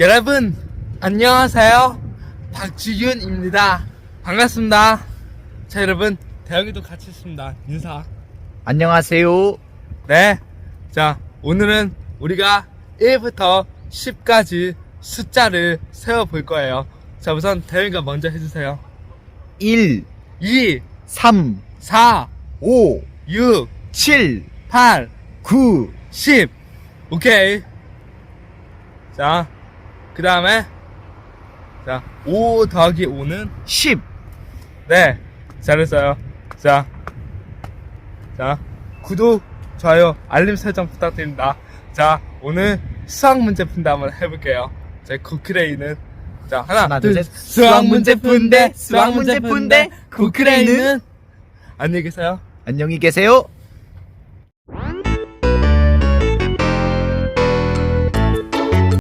여러분, 안녕하세요. 박지윤입니다. 반갑습니다. 자, 여러분, 대영이도 같이 있습니다. 인사. 안녕하세요. 네. 자, 오늘은 우리가 1부터 10까지 숫자를 세어볼 거예요. 자, 우선 대영이가 먼저 해주세요. 1, 2, 3, 4, 5, 6, 7, 8, 9, 10. 오케이. 자, 그 다음에, 자, 5 더하기 5는 10. 네, 잘했어요. 자, 자, 구독, 좋아요, 알림 설정 부탁드립니다. 자, 오늘 수학 문제 푼다 한번 해볼게요. 제 쿠크레이는 자 하나, 둘, 둘, 셋. 셋. 수학 문제 푼대, 수학 문제 푼대. 쿠크레이는 안녕히 계세요. 안녕히 계세요.